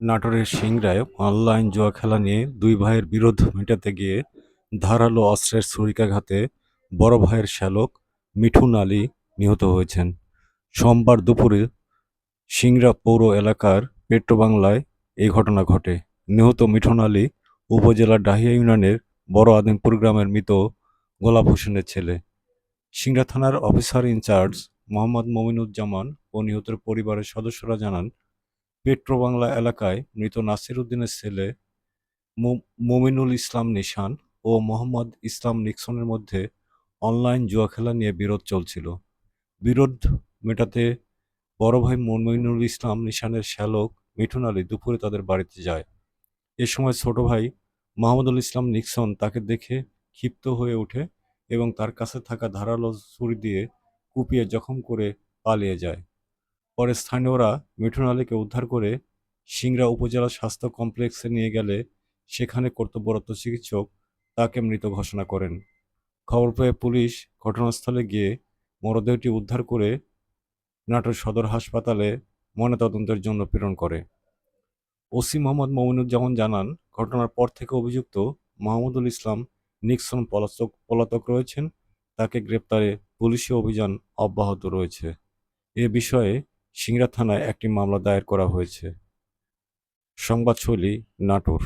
নাটোরের সিংড়ায় অনলাইন জুয়া খেলা নিয়ে দুই ভাইয়ের বিরোধ মেটাতে গিয়ে ধারালো অস্ত্রের ছুরিকাঘাতে বড় ভাইয়ের শ্যালক মিঠুন আলী নিহত হয়েছেন। সোমবার দুপুরে সিংড়া পৌর এলাকার পেট্রোবাংলায় এই ঘটনা ঘটে। নিহত মিঠুন আলী উপজেলার ডাহিয়া ইউনিয়নের বড় আদিমপুর গ্রামের মৃত গোলাপ হোসেনের ছেলে। সিংড়া থানার অফিসার ইনচার্জ মোহাম্মদ মমিনুজ্জামান ও নিহতের পরিবারের সদস্যরা জানান পেট্রোবাংলা এলাকায় মৃত নাসির উদ্দিনের ছেলে মমিনুল ইসলাম নিশান ও মোহাম্মদ ইসলাম নিক্সনের মধ্যে অনলাইন জুয়া খেলা নিয়ে বিরোধ চলছিল। বিরোধ মেটাতে বড় ভাই মমিনুল ইসলাম নিশানের শ্যালক মিঠুন আলী দুপুরে তাদের বাড়িতে যায়। এ সময় ছোট ভাই মাহমুদুল ইসলাম নিক্সন তাকে দেখে ক্ষিপ্ত হয়ে ওঠে এবং তার কাছে থাকা ধারালো ছুরি দিয়ে কুপিয়ে জখম করে পালিয়ে যায়। পরে স্থানীয়রা মিঠুন আলীকে উদ্ধার করে সিংড়া উপজেলা স্বাস্থ্য কমপ্লেক্সে নিয়ে গেলে সেখানে কর্তব্যরত চিকিৎসক তাকে মৃত ঘোষণা করেন। খবর পেয়ে পুলিশ ঘটনাস্থলে গিয়ে মরদেহটি উদ্ধার করে নাটোর সদর হাসপাতালে ময়নাতদন্তের জন্য প্রেরণ করে। ওসি মোহাম্মদ মমিনুজ্জামান জানান, ঘটনার পর থেকে অভিযুক্ত মাহমুদুল ইসলাম নিক্সন পলাতক পলাতক রয়েছেন। তাকে গ্রেপ্তারে পুলিশি অভিযান অব্যাহত রয়েছে। এ বিষয়ে সিংড়া থানায় একটি মামলা দায়ের করা হয়েছে। সংবাদ শৈলী নাটোর।